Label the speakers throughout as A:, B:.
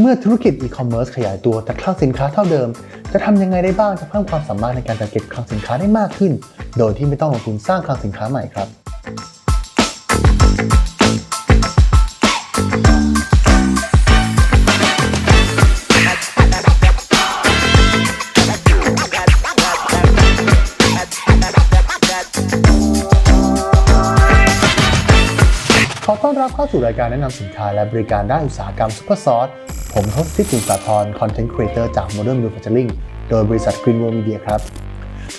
A: เมื่อธุรกิจอีคอมเมิร์ซขยายตัวแต่คลังสินค้าเท่าเดิม จะทำยังไงได้บ้างจะเพิ่มความสามารถในการจัดเก็บคลังสินค้าได้มากขึ้น โดยที่ไม่ต้องลงทุนสร้างคลังสินค้าใหม่ครับ ขอต้อนรับเข้าสู่รายการแนะนำสินค้าและบริการด้านอุตสาหกรรมซุปเปอร์ซอสผมทศทิติสาธรคอนเทนต์ครีเอเตอร์จาก Modern Manufacturing โดยบริษัท Green World Media ครับ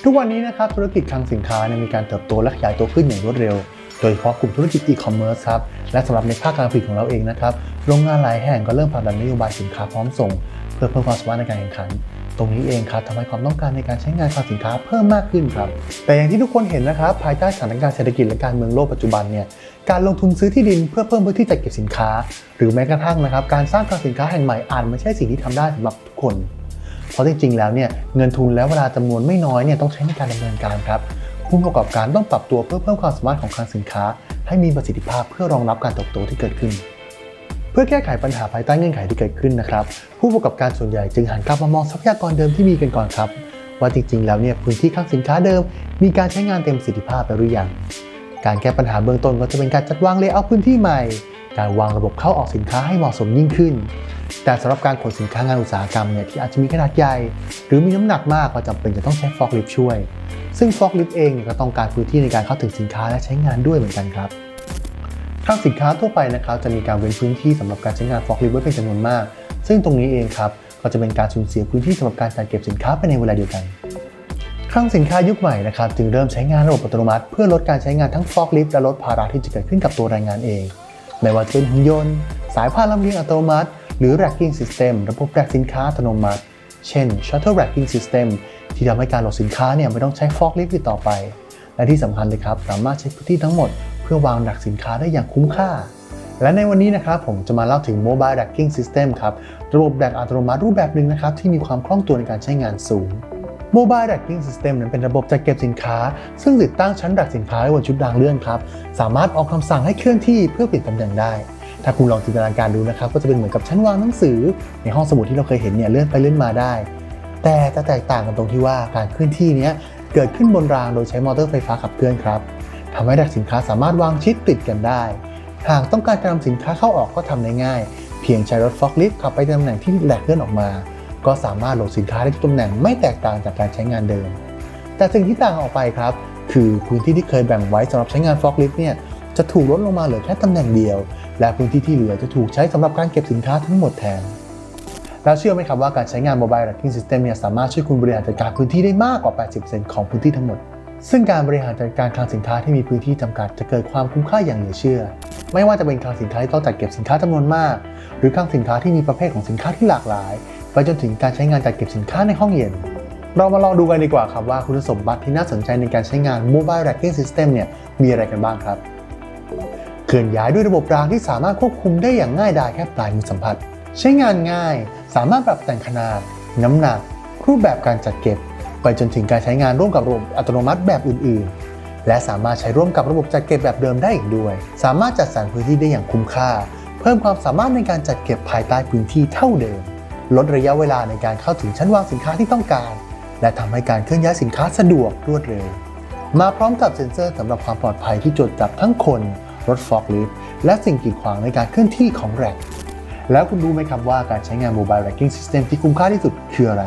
A: ทุกวันนี้นะครับธุรกิจคลังสินค้าเนี่ยมีการเติบโตและขยายตัวขึ้นอย่างรวดเร็ว โดยเฉพาะกลุ่มธุรกิจอีคอมเมิร์ซครับ และสำหรับในภาคการผลิตของเราเองนะครับ โรงงานหลายแห่งก็เริ่มผลักดันนโยบายสินค้าพร้อมส่ง เพื่อเพิ่มความสามารถในการแข่งขัน ตรงนี้เองครับทำให้ความต้องการในการใช้งานคลังสินค้าเพิ่มมากขึ้นครับ แต่อย่างที่ทุกคนเห็นนะครับ ภายใต้สถานการณ์เศรษฐกิจและการเมืองโลกปัจจุบันเนี่ยการลงทุนซื้อที่ดินเพื่อเพิ่มพื้นที่จัดเก็บสินค้า หรือแม้กระทั่งนะครับการสร้างคลังสินค้าแห่งใหม่อาจไม่ใช่สิ่งที่ทำได้สำหรับทุกคน เพราะจริงๆแล้วเนี่ยเงินทุนและเวลาจำนวนไม่น้อยเนี่ยต้องใช้ในการดำเนินการครับผู้ประกอบการต้องปรับตัวเพื่อเพิ่มความสามารถของคลังสินค้า ให้มีประสิทธิภาพเพื่อรองรับการเติบโตที่เกิดขึ้น พื่อแก้ไขปัญหาภายใต้เงื่อนไขที่เกิดขึ้นนะครับ ผู้ประกอบการส่วนใหญ่จึงหันกลับมามองทรัพยากรเดิมที่มีกันก่อนครับ ว่าจริงๆ แล้วเนี่ยพื้นที่คลังสินค้าเดิม มีการใช้งานเต็มประสิทธิภาพไปหรือยัง การแก้ปัญหาเบื้องต้นก็จะเป็นการจัดวางเลเยอร์พื้นที่ใหม่ การวางระบบเข้าออกสินค้าให้เหมาะสมยิ่งขึ้น แต่สำหรับการขนสินค้างานอุตสาหกรรมเนี่ยที่อาจจะมีขนาดใหญ่ หรือมีน้ำหนักมากก็จำเป็นจะต้องใช้ฟอกลิฟช่วย ซึ่งฟอกลิฟเองก็ต้องการพื้นที่ในการเข้าถึงสินค้าและใช้งานด้วยเหมือนกันครับ ทางสินค้าทั่วไปนะครับจะมีการเว้นพื้นที่สำหรับการใช้งานฟอกลิฟต์ไว้เป็นจำนวนมาก ซึ่งตรงนี้เองครับก็จะเป็นการสูญเสียพื้นที่สำหรับการจัดเก็บสินค้าไปในเวลาเดียวกันคลังสินค้ายุคใหม่นะครับจึงเริ่มใช้งานระบบอัตโนมัติ เพื่อลดการใช้งานทั้งฟอกลิฟต์และลดภาระที่จะเกิดขึ้นกับตัวแรงงานเองไม่ว่าจะเป็นหุ่นยนต์ สายพานลำเลียงอัตโนมัติ หรือ racking system ระบบแรกสินค้าอัตโนมัติ เช่น shuttle racking system ที่ทำให้การโหลดสินค้าเนี่ยไม่ต้องใช้ฟอกลิฟต์อีกต่อไป และที่สำคัญเลยครับ สามารถใช้พื้นที่ทั้งหมด เพื่อวางหนักสินค้าได้อย่างคุ้มค่า และในวันนี้นะครับผมจะมาเล่าถึง Mobile Racking System ครับ ระบบแรกอัตโนมัติรูปแบบหนึ่งนะครับที่มีความคล่องตัวในการใช้งานสูง Mobile Racking System นั้นเป็นระบบจัดเก็บสินค้า ซึ่งติดตั้งชั้นแรกสินค้าไว้บนชุดรางเลื่อนครับ สามารถออกคำสั่งให้เคลื่อนที่เพื่อเปลี่ยนตำแหน่งได้ ถ้าคุณลองจินตนาการดูนะครับก็จะเป็นเหมือนกับชั้นวางหนังสือ ในห้องสมุดที่เราเคยเห็นเนี่ยเลื่อนไปเลื่อนมาได้ แต่จะแตกต่างกันตรงที่ว่าการเคลื่อนที่นี้เกิดขึ้นบนรางโดยใช้มอเตอร์ไฟฟ้าขับเคลื่อนครับ ทำให้แรกสินค้าสามารถวางชิดติดกันได้ หากต้องการการนำสินค้าเข้าออกก็ทำได้ง่าย เพียงใช้รถฟอกลิฟต์ขับไปตำแหน่งที่แหลกเลื่อนออกมา ก็สามารถโหลดสินค้าได้ทุกตำแหน่งไม่แตกต่างจากการใช้งานเดิม แต่สิ่งที่ต่างออกไปครับ คือพื้นที่ที่เคยแบ่งไว้สำหรับใช้งานฟอกลิฟต์เนี่ยจะถูกลดลงมาเหลือแค่ตำแหน่งเดียว และพื้นที่ที่เหลือจะถูกใช้สำหรับการเก็บสินค้าทั้งหมดแทนแล้วเชื่อไหมครับว่าการใช้งาน Mobile Racking System เนี่ยสามารถช่วยคุณบริหารจัดการพื้นที่ได้มากกว่า 80%ของพื้นที่ทั้งหมด ซึ่งการบริหารจัดการคลังสินค้าที่มีพื้นที่จำกัดจะเกิดความคุ้มค่าอย่างเหลือเชื่อ ไม่ว่าจะเป็นคลังสินค้าที่ต้องจัดเก็บสินค้าจำนวนมาก หรือคลังสินค้าที่มีประเภทของสินค้าที่หลากหลาย ไปจนถึงการใช้งานจัดเก็บสินค้าในห้องเย็น เรามาลองดูกันดีกว่าครับว่าคุณสมบัติที่น่าสนใจในการใช้งาน Mobile Racking System เนี่ยมีอะไรกันบ้างครับเคลื่อนย้ายด้วยระบบรางที่สามารถควบคุมได้อย่างง่ายดายแค่ปลายมือสัมผัส ใช้งานง่าย สามารถปรับแต่งขนาด น้ำหนัก รูปแบบการจัดเก็บ ไปจนถึงการใช้งานร่วมกับระบบอัตโนมัติแบบอื่น ๆ และสามารถใช้ร่วมกับระบบจัดเก็บแบบเดิมได้อีกด้วย สามารถจัดสรรพื้นที่ได้อย่างคุ้มค่า เพิ่มความสามารถในการจัดเก็บภายใต้พื้นที่เท่าเดิม ลดระยะเวลาในการเข้าถึงชั้นวางสินค้าที่ต้องการ และทำให้การเคลื่อนย้ายสินค้าสะดวกรวดเร็ว มาพร้อมกับเซ็นเซอร์สำหรับความปลอดภัยที่จดจับทั้งคนรถฟอกลิฟต์และสิ่งกีดขวางในการเคลื่อนที่ของแร็กแล้วคุณรู้ไหมครับว่าการใช้งาน Mobile Racking System ที่คุ้มค่าที่สุดคืออะไร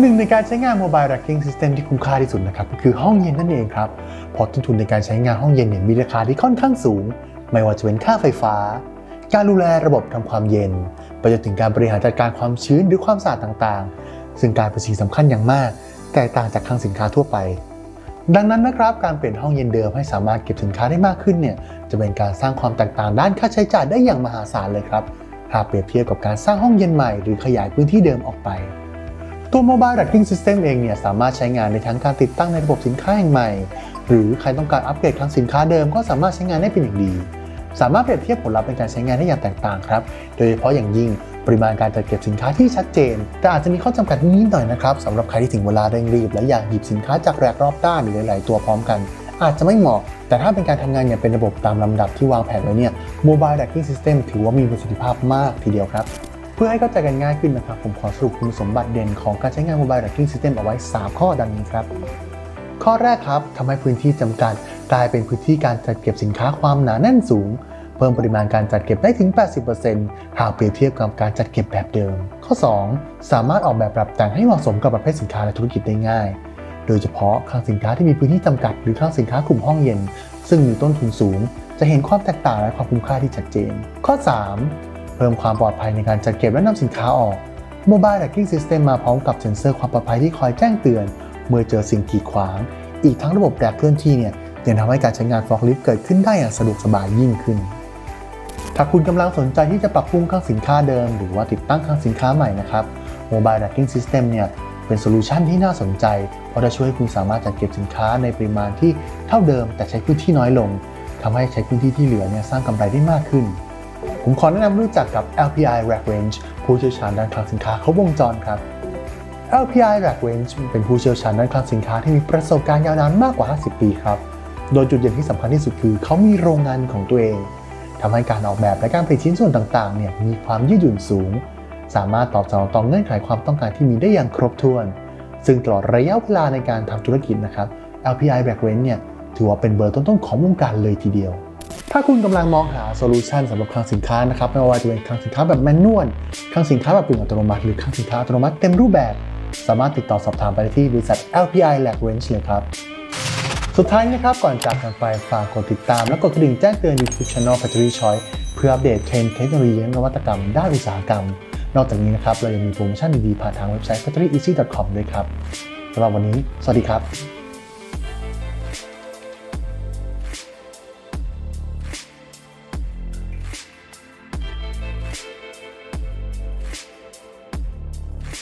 A: หนึ่งในการใช้งาน Mobile Racking System ที่คุ้มค่าที่สุดนะครับก็คือห้องเย็นนั่นเองครับเพราะต้นทุนในการใช้งานห้องเย็นเนี่ยมีราคาที่ค่อนข้างสูง ไม่ว่าจะเป็นค่าไฟฟ้า การดูแลระบบทำความเย็น ไปจนถึงการบริหารจัดการความชื้นหรือความสะอาดต่างๆ ซึ่งกายเป็นสิ่งสำคัญอย่างมาก แตกต่างจากคลังสินค้าทั่วไป ดังนั้นนะครับการเปลี่ยนห้องเย็นเดิมให้สามารถเก็บสินค้าได้มากขึ้นเนี่ยจะเป็นการสร้างความแตกต่างด้านค่าใช้จ่ายได้อย่างมหาศาลเลยครับหากเปรียบเทียบกับการสร้างห้องเย็นใหม่หรือขยายพื้นที่เดิมออกไป ตัว Mobile Racking System เองเนี่ยสามารถใช้งานในทั้งการติดตั้งในระบบสินค้าแห่งใหม่ หรือใครต้องการอัปเกรดคลังสินค้าเดิมก็สามารถใช้งานได้เป็นอย่างดี สามารถเปรียบเทียบผลลัพธ์ในการใช้งานได้อย่างแตกต่างครับ โดยเฉพาะอย่างยิ่งปริมาณการจัดเก็บสินค้าที่ชัดเจน แต่อาจจะมีข้อจำกัดนิดหน่อยนะครับสำหรับใครที่ถึงเวลาเร่งรีบ และอยากหยิบสินค้าจากแรกรอบด้านหรือหลาย ๆ ตัวพร้อมกัน อาจจะไม่เหมาะ แต่ถ้าเป็นการทำงานอย่างเป็นระบบตามลำดับที่วางแผนไว้เนี่ย Mobile Racking System ถือว่ามีประสิทธิภาพมากทีเดียวครับ เพื่อให้เข้าใจกันง่ายขึ้นนะครับ ผมขอสรุปคุณสมบัติเด่นของการใช้งาน Mobile Tracking System เอาไว้ 3 ข้อดังนี้ครับ ข้อแรกครับทำให้พื้นที่จำกัด กลายเป็นพื้นที่การจัดเก็บสินค้าความหนาแน่นสูง เพิ่มปริมาณการจัดเก็บได้ถึง 80%หากเปรียบเทียบกับการจัดเก็บแบบเดิม ข้อ 2 สามารถออกแบบปรับแต่งให้เหมาะสมกับประเภทสินค้าและธุรกิจได้ง่าย โดยเฉพาะคลังสินค้าที่มีพื้นที่จำกัด หรือคลังสินค้ากลุ่มห้องเย็น ซึ่งมีต้นทุนสูง จะเห็นความแตกต่างและความคุ้มค่าที่ชัดเจน ข้อ 3 เพิ่มความปลอดภัยในการจัดเก็บและนำสินค้าออก Mobile Tracking System มาพร้อมกับเซ็นเซอร์ความปลอดภัยที่คอยแจ้งเตือน เมื่อเจอสิ่งกีดขวาง อีกทั้งระบบแรกเคลื่อนที่เนี่ยยังทำให้การใช้งานฟอกลิฟต์เกิดขึ้นได้อย่างสะดวกสบายยิ่งขึ้น ถ้าคุณกำลังสนใจที่จะปรับปรุงคลังสินค้าเดิม หรือว่าติดตั้งคลังสินค้าใหม่นะครับ Mobile Tracking System เนี่ยเป็นโซลูชันที่น่าสนใจ เพราะจะช่วยให้คุณสามารถจัดเก็บสินค้าในปริมาณที่เท่าเดิม แต่ใช้พื้นที่น้อยลงทำให้ใช้พื้นที่ที่เหลือเนี่ยสร้างกำไรได้มากขึ้น ผมขอแนะนำรู้จักกับ LPI Rack Range ผู้เชี่ยวชาญด้านคลังสินค้าครบวงจรครับ LPI Rack Range เป็นผู้เชี่ยวชาญด้านคลังสินค้าที่มีประสบการณ์ยาวนานมากกว่า 50 ปีครับ โดยจุดเด่นที่สำคัญที่สุดคือ เขามีโรงงานของตัวเองทำให้การออกแบบและการผลิตชิ้นส่วนต่างๆเนี่ยมีความยืดหยุ่นสูง สามารถตอบสนองต่อเงื่อนไขความต้องการที่มีได้อย่างครบถ้วน ซึ่งตลอดระยะเวลาในการทำธุรกิจนะครับ LPI Rack Range เนี่ยถือว่าเป็นเบอร์ต้นๆของวงการเลยทีเดียว ถ้าคุณกำลังมองหาโซลูชันสำหรับคลังสินค้านะครับไม่ว่าจะเป็นคลังสินค้าแบบแมนนวลคลังสินค้าแบบกึ่งอัตโนมัติหรือคลังสินค้าอัตโนมัติเต็มรูปแบบ สามารถติดต่อสอบถามไปที่บริษัท LPI Rack Range เลยครับสุดท้ายนะครับก่อนจากกันไปฝากกดติดตาม และกดกระดิ่งแจ้งเตือน YouTube Channel Factory Choice เพื่ออัปเดตเทรนด์เทคโนโลยีและนวัตกรรมด้านอุตสาหกรรม นอกจากนี้นะครับเรายังมีโปรโมชั่นดีๆผ่านทางเว็บไซต์ factoryeasy.com ด้วยครับสำหรับวันนี้ สวัสดีครับ